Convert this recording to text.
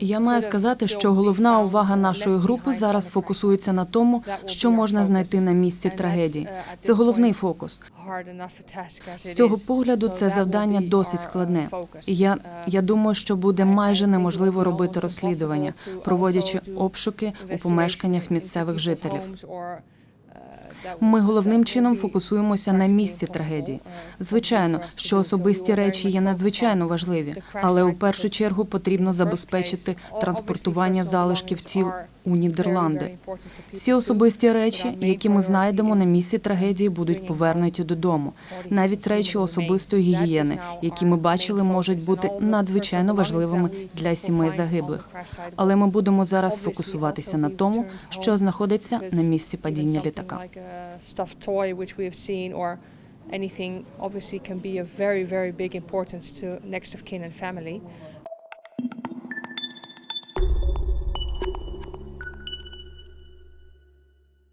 Я маю сказати, що головна увага нашої групи зараз фокусується на тому, що можна знайти на місці трагедії. Це головний фокус. З цього погляду це завдання досить складне. І я, я думаю, що буде майже неможливо робити розслідування, проводячи обшуки у помешканнях місцевих жителів. Ми головним чином фокусуємося на місці трагедії. Звичайно, що особисті речі є надзвичайно важливі, але у першу чергу потрібно забезпечити транспортування залишків тіл у Нідерланди. Всі особисті речі, які ми знайдемо на місці трагедії, будуть повернуті додому. Навіть речі особистої гігієни, які ми бачили, можуть бути надзвичайно важливими для сімей загиблих. Але ми будемо зараз фокусуватися на тому, що знаходиться на місці падіння літака. Uh, stuffed toy which we have seen or anything obviously can be of very very big importance to next of kin and family